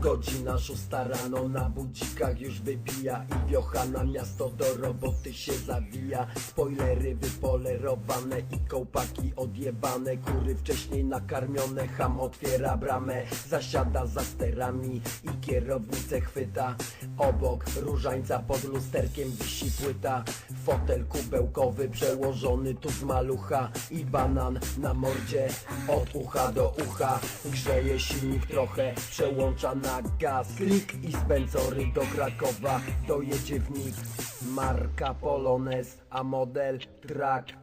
Godzina szósta rano na budzikach już wybija I wiocha na miasto do roboty się zawija. Spoilery wypolerowane i kołpaki odjebane. Kury wcześniej nakarmione, ham otwiera bramę Zasiada za sterami i kierownicę chwyta. Obok różańca pod lusterkiem wisi płyta. Fotel kubełkowy przełożony tu z malucha I banan na mordzie. Od ucha do ucha Grzeje silnik trochę, przełącza na gaz. Klik i z Bencory do Krakowa. Dojedzie w nich Marka Polones, a model Track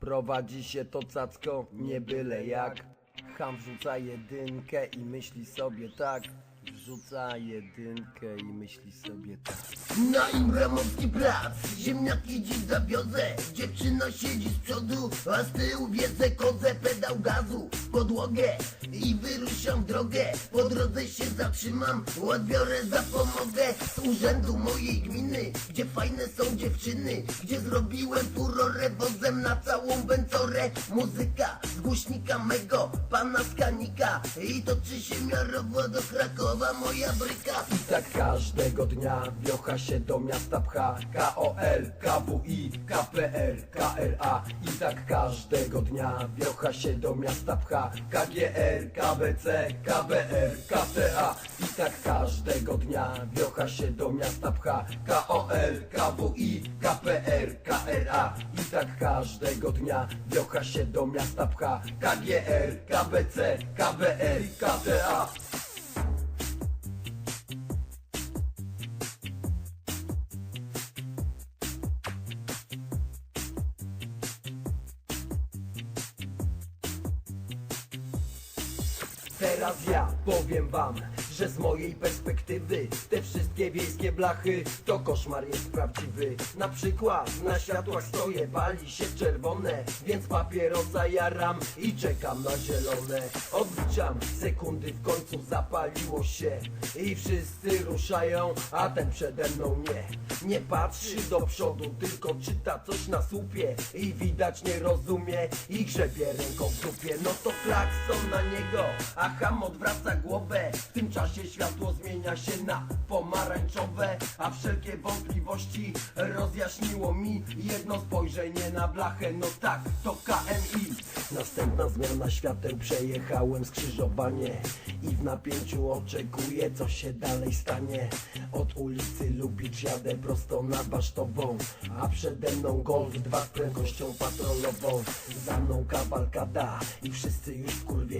Prowadzi się to cacko, nie byle jak. Ham wrzuca jedynkę i myśli sobie tak Wrzuca jedynkę i myśli sobie tak. Na Imbramowski plac Ziemniaki dziś zawiozę Dziewczyna siedzi z przodu A z tyłu wiedzę kozę Pedał gazu podłogę I wyruszam w drogę. Po drodze się zatrzymam Odbiorę zapomogę Z urzędu mojej gminy. Gdzie fajne są dziewczyny Gdzie zrobiłem furorę Wozem na całą węcorę Muzyka z głośnika mego Pana Skanika. I toczy się miarowo do Krakowa Moja tak każdego dnia wiocha się do miasta pcha. KOL, KWI, KPR, KRA I tak każdego dnia wiocha się do miasta pcha. KGR, KBC, KBR, KTA I tak każdego dnia wiocha się do miasta pcha. KOL, KWI, KPR, KRA I tak każdego dnia wiocha się do miasta pcha. KGR, KBC, KBR, KTA Teraz ja powiem wam, że z mojej perspektywy Te wszystkie wiejskie blachy to koszmar jest prawdziwy. Na przykład na światłach stoję, pali się czerwone Więc papierosa jaram i czekam na zielone. Odliczam sekundy, w końcu zapaliło się I wszyscy ruszają, a ten przede mną nie. Nie patrzy do przodu, tylko czyta coś na słupie I widać nie rozumie i grzebie ręką w dupie. No to klakson na niego, a ham odwraca głowę. W tym czasie światło zmienia się na pomarańczowe A wszelkie wątpliwości rozjaśniło mi Jedno spojrzenie na blachę, no tak, to KMI Następna zmiana świateł, przejechałem skrzyżowanie I w napięciu oczekuję, co się dalej stanie. Od ulicy Lubicz jadę prosto na Basztową A przede mną Golf 2 z prędkością patrolową. Za mną kawalkada i wszyscy już wkurwieni A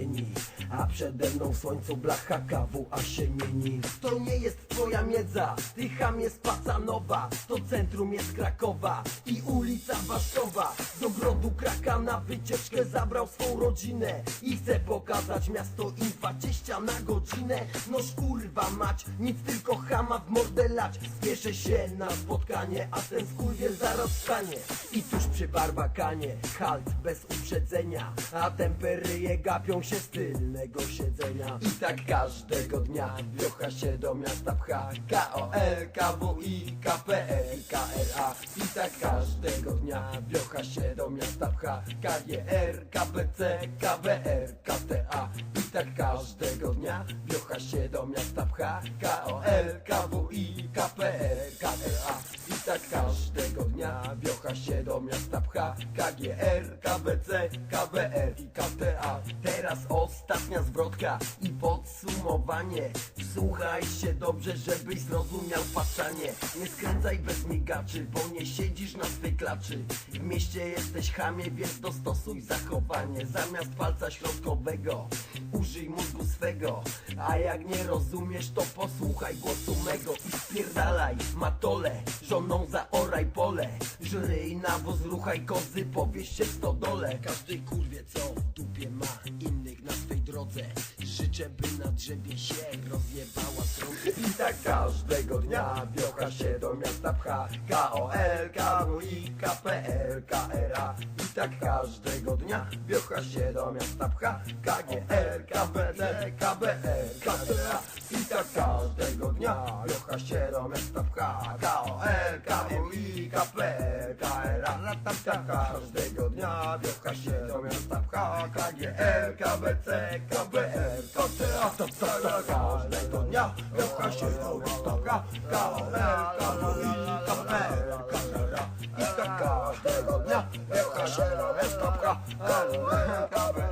przede mną w słońcu blacha kawu, a się mieni To nie jest twoja miedza, ty ham jest Pacanowa To centrum jest Krakowa i ulica Basztowa Do grodu Kraka na wycieczkę zabrał swą rodzinę I chce pokazać miasto im 20 na godzinę. Noż kurwa mać, nic tylko hama w mordę lać. Spieszę się na spotkanie, a ten skurwiel zaraz stanie I tuż przy barbakanie, halt bez uprzedzenia. A temperyje gapią się z tylnego siedzenia. I tak każdego dnia wiocha się do miasta pcha. KOL, KWI, KPR, KRA I tak każdego dnia wiocha się do miasta pcha. KGR, KBC, KBR, KTA I tak każdego dnia wiocha się do miasta pcha. KOL, KWI, KPR, KRA Tak każdego dnia wiocha się do miasta pcha. KGR, KBC, KBR i KTA Teraz ostatnia zwrotka i podsumowanie. Wsłuchaj się dobrze, żebyś zrozumiał patrzanie. Nie skręcaj bez migaczy, bo nie siedzisz na swej klaczy. W mieście jesteś chamie, więc dostosuj zachowanie. Zamiast palca środkowego użyj mózgu swego. A jak nie rozumiesz, to posłuchaj głosu mego I spierdalaj matole, żoną zaoraj pole. Żryj nawóz, ruchaj kozy, powieś się w stodole. Każdy kurwie co w dupie ma innych na swej drodze. Życzę by na drzewie się rozjebała stronę I tak każdego dnia wiocha się do miasta pcha. KOL, KWI, KPR, KRA I tak każdego dnia wiocha się do miasta pcha. KGR, KBC, KBR, KTA I tak każdego dnia wiocha się do miasta pcha. KOL, PKP, KRA, latarka Każdego dnia wioska się do miasta pcha KGL, KBC, KBM, KCA, tatarka Każdego dnia wioska się do miasta pcha KOL, KWI, KPL, I tak każdego dnia wioska się do miasta pcha KOL, KBM